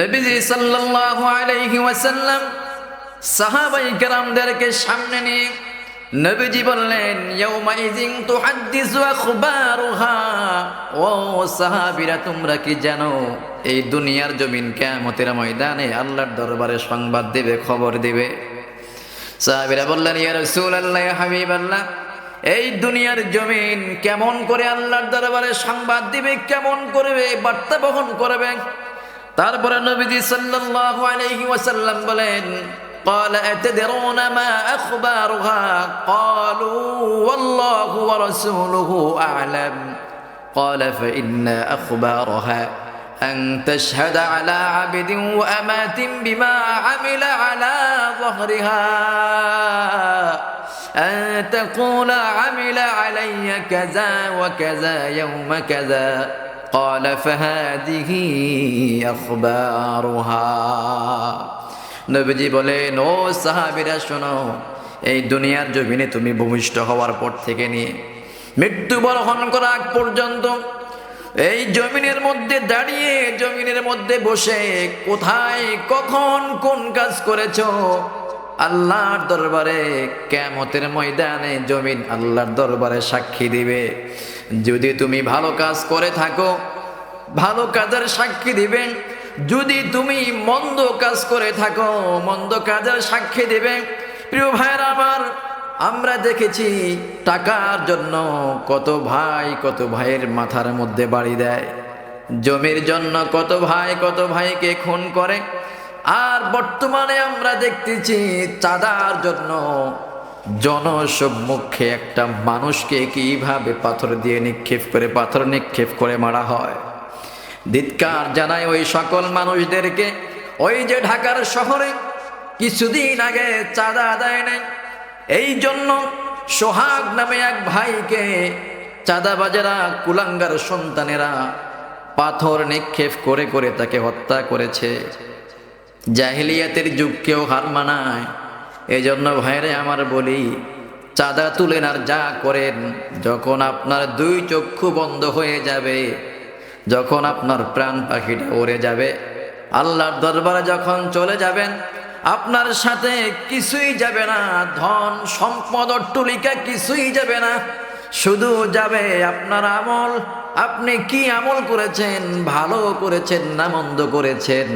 নবীজি সাল্লাল্লাহু আলাইহি ওয়াসাল্লাম সাহাবাই কেরামদেরকে সামনে নিয়ে নবীজি বললেন, ইয়াউমাইযিন তুহাদ্দিসু আখবারুহা। ও সাহাবীরা, তোমরা কি জানো, এই দুনিয়ার জমিন কিয়ামতের ময়দানে আল্লাহর দরবারে সংবাদ দিবে, খবর দিবে? সাহাবীরা বললেন, ইয়া রাসূলুল্লাহ, ইয়া হাবিবাল্লাহ, এই দুনিয়ার জমিন কেমন করে আল্লাহর দরবারে সংবাদ দিবে, কেমন করবে, বার্তা বহন করবে? তারপরে নবীজি সাল্লাল্লাহু আলাইহি ওয়াসাল্লাম বলেন قال أتدرون ما أخبارها قالوا والله ورسوله أعلم قال فإن أخبارها أن تشهد على عبد وأمات بما عمل على ظهرها أن تقول عمل علي كذا وكذا يوم كذا قال فهذه أخبارها নবীজি বলেন ও সাহাবিরা শোনো এই দুনিয়ার জমিনে তুমি ভূমিষ্ঠ হওয়ার পর থেকে নিয়ে মৃত্যুবরণ করা আগ পর্যন্ত এই জমিনের মধ্যে দাঁড়িয়ে জমিনের মধ্যে বসে কোথায় কখন কোন কাজ করেছ আল্লাহর দরবারে কেমতের ময়দানে জমিন আল্লাহর দরবারে সাক্ষী দিবে। যদি তুমি ভালো কাজ করে থাকো, ভালো কাজের সাক্ষী দিবেন যদি তুমি মন্দ কাজ করে থাকো, মন্দ কাজের সাক্ষী দিবে। প্রিয় ভাইয়ের আমার আমরা দেখেছি টাকার জন্য কত ভাই, কত ভাইয়ের মাথার মধ্যে বাড়ি দেয়। জমির জন্য কত ভাই, কত ভাইকে খুন করে। আর বর্তমানে আমরা দেখতেছি চাঁদার জন্য জনসম্মুখে একটা মানুষকে কীভাবে পাথর দিয়ে নিক্ষেপ করে, পাথর নিক্ষেপ করে মারা হয়। ধিৎকার জানায় ওই সকল মানুষদেরকে, ওই যে ঢাকার শহরে কিছুদিন আগে চাঁদা দেয় নাই, এই জন্য সোহাগ নামে এক ভাইকে চাঁদাবাজেরা, কুলাঙ্গার সন্তানেরা পাথর নিক্ষেপ করে করে তাকে হত্যা করেছে। জাহিলিয়াতের যুগকেও হার মানায়। এই জন্য ভাইরে আমার বলি, চাঁদা তুলেন আর যা করেন, যখন আপনার দুই চক্ষু বন্ধ হয়ে যাবে, যখন আপনার প্রাণ পাখিটা উড়ে যাবে, আল্লাহর দরবারে যখন চলে যাবেন, আপনার সাথে কিছুই যাবে না, ধন, সম্পদ, অট্টলিকা কিছুই যাবে না, শুধু যাবে আপনার আমল আপনি কি আমল করেছেন, ভালো করেছেন না মন্দ করেছেন?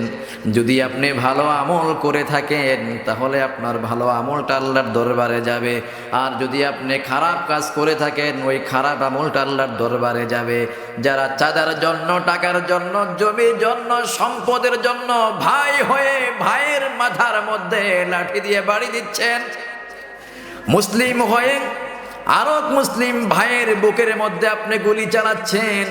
যদি আপনি ভালো আমল করে থাকেন, তাহলে আপনার ভালো আমলটা আল্লাহর দরবারে যাবে। আর যদি আপনি খারাপ কাজ করে থাকেন, ওই খারাপ আমলটা আল্লাহর দরবারে যাবে। যারা চাঁদার জন্য, টাকার জন্য, জমির জন্য, সম্পদের জন্য ভাই হয়ে ভাইয়ের মাথার মধ্যে লাঠি দিয়ে বাড়ি দিচ্ছেন, মুসলিম হয়ে আরব মুসলিম ভাইয়ের বুকের মধ্যে আপনি গুলি চালাচ্ছেন।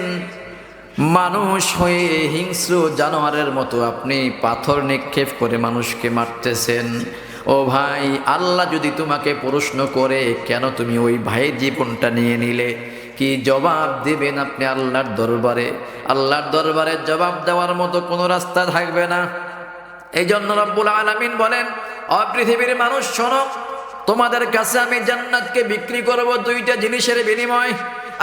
মানুষ হয়ে হিংস্র জানোয়ারের মতো আপনি পাথর নিক্ষেপ করে মানুষকে মারতেছেন। ও ভাই, আল্লাহ যদি তোমাকে প্রশ্ন করে, কেন তুমি ওই ভাইয়ের জীবনটা নিয়ে নিলে? কি জবাব দেবেন আপনি আল্লাহর দরবারে? আল্লাহর দরবারে জবাব দেওয়ার মতো কোনো রাস্তা থাকবে না। এই জন্য রব্বুল আলমিন বলেন অপৃথিবীর মানুষ, শোনো তোমাদের কাছে আমি জান্নাতকে বিক্রি করব দুইটা জিনিসের বিনিময়।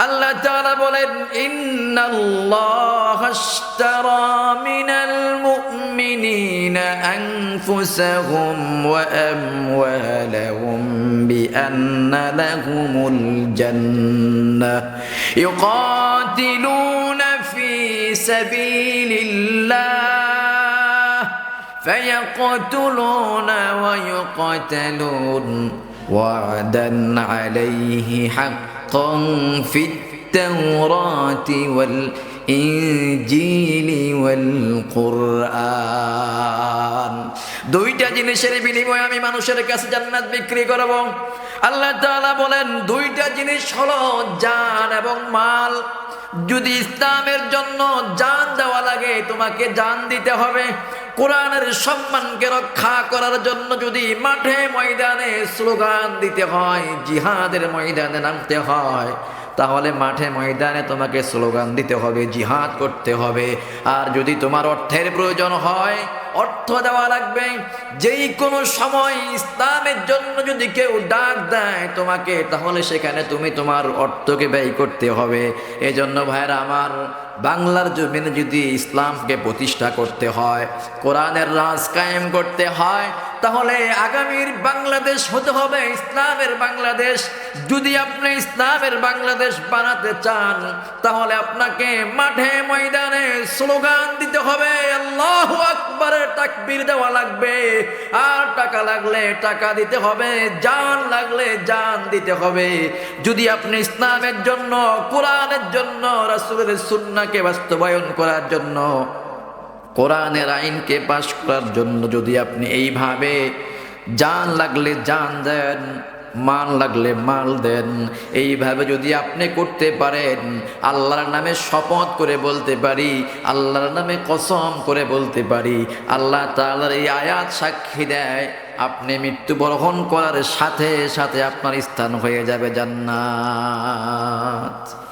আল্লাহ তাআলা বলেন, ইন্নাল্লাহ আশতারা মিনাল মুমিনিনা আনফুসাহুম ওয়া আমওয়ালাহুম বিআন্না লাহুমুল জান্নাহ ইউকাতিলুনা ফি সাবিলিল্লাহ فيقتلون ويقتلون وعدا عليه حقا في التوراة والإنجيل والقرآن দুইটা জিনিসের বিনিময়ে আমি মানুষের কাছে জান্নাত বিক্রি করব আল্লাহ তাআলা বলেন দুইটা জিনিস হলো জান এবং মাল যদি ইসলামের জন্য জান দেওয়া লাগে তোমাকে জান দিতে হবে কোরআনের সম্মানকে রক্ষা করার জন্য যদি মাঠে ময়দানে স্লোগান দিতে হয়, জিহাদের ময়দানে নামতে হয়, তাহলে মাঠে ময়দানে তোমাকে স্লোগান দিতে হবে, জিহাদ করতে হবে। আর যদি তোমার অর্থের প্রয়োজন হয় অর্থ দেওয়া লাগবে। যেই কোনো সময় ইসলামের জন্য যদি কেউ ডাক দেয় তোমাকে, তাহলে সেখানে তুমি তোমার অর্থকে ব্যয় করতে হবে। এজন্য ভাইরা আমার বাংলার জমিনে যদি ইসলামকে প্রতিষ্ঠা করতে হয়, কোরআনের রাজ কায়েম করতে হয়, তাহলে আগামীর বাংলাদেশ হতে হবে ইসলামের বাংলাদেশ। যদি আপনি ইসলামের বাংলাদেশ বানাতে চান, তাহলে আপনাকে মাঠে ময়দানে স্লোগান দিতে হবে, আল্লাহ আকবরের তাকবীর দেওয়া লাগবে। আর টাকা লাগলে টাকা দিতে হবে, জান লাগলে জান দিতে হবে। যদি আপনি ইসলামের জন্য, কোরআনের জন্য, রাসূলের সুন্নাকে বাস্তবায়ন করার জন্য, কোরআনের আইনকে পাশ করার জন্য যদি আপনি এইভাবে জান লাগলে জান দেন মান লাগলে মাল দেন। এইভাবে যদি আপনি করতে পারেন, আল্লাহর নামে শপথ করে বলতে পারি, আল্লাহর নামে কসম করে বলতে পারি, আল্লাহ তালার এই আয়াত সাক্ষী দেয়, আপনি মৃত্যুবরণ করার সাথে সাথে আপনার স্থান হয়ে যাবে জান্নাত।